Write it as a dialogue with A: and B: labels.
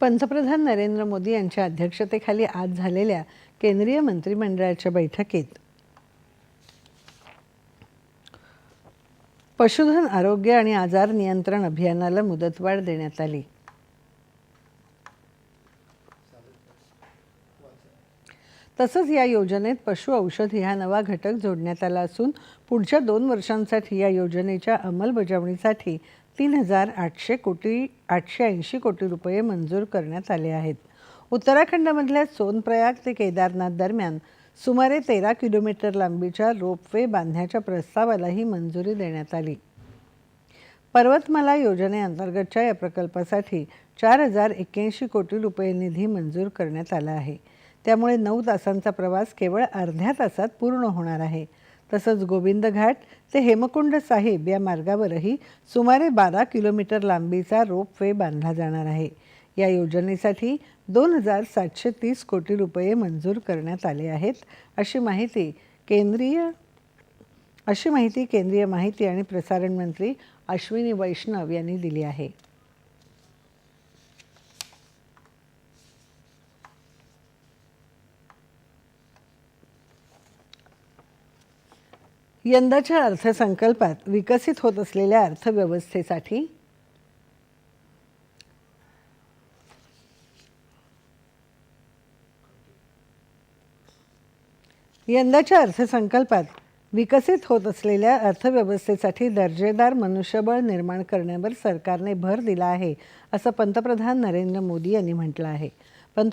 A: पंतप्रधान नरेंद्र मोदी यांच्या अध्यक्षतेखाली आज झालेल्या केंद्रीय मंत्रिमंडळाच्या बैठकीत पशुधन आरोग्य आणि आजार नियंत्रण अभियानाला मुदतवाढ देण्यात आली तसंच या योजनेत पशु औषध ह्या नवा घटक जोडण्यात आला असून पुढच्या दोन वर्षांसाठी या योजनेच्या अंमलबजावणीसाठी तीन हजार आठशे कोटी आठशे ऐंशी कोटी रुपये मंजूर करण्यात आले आहेत उत्तराखंडमधल्या सोनप्रयाग ते केदारनाथ दरम्यान सुमारे तेरा किलोमीटर लांबीच्या रोपवे बांधण्याच्या प्रस्तावालाही मंजुरी देण्यात आली पर्वतमाला योजनेअंतर्गतच्या या प्रकल्पासाठी चार हजार एक्क्याऐंशी कोटी रुपये निधी मंजूर करण्यात आला आहे त्यामुळे नऊ तासांचा प्रवास केवळ अर्ध्या तासात पूर्ण होणार आहे तसंच गोविंद घाट ते हेमकुंड साहेब या मार्गावरही सुमारे बारा किलोमीटर लांबीचा रोप वे बांधला जाणार आहे या योजनेसाठी दोन हजार सातशे तीस कोटी रुपये मंजूर करण्यात आले आहेत अशी माहिती केंद्रीय अशी माहिती केंद्रीय माहिती आणि प्रसारण मंत्री अश्विनी वैष्णव यांनी दिली आहे यंदाच्या अर्थसंकल्पात विकसित होत असलेल्या अर्थव्यवस्थेसाठी यंदाच्या अर्थसंकल्पात विकसित होत असलेल्या अर्थव्यवस्थेसाठी दर्जेदार मनुष्यबळ निर्माण करण्यावर सरकारने भर दिला आहे असं पंतप्रधान नरेंद्र मोदी यांनी म्हटलं आहे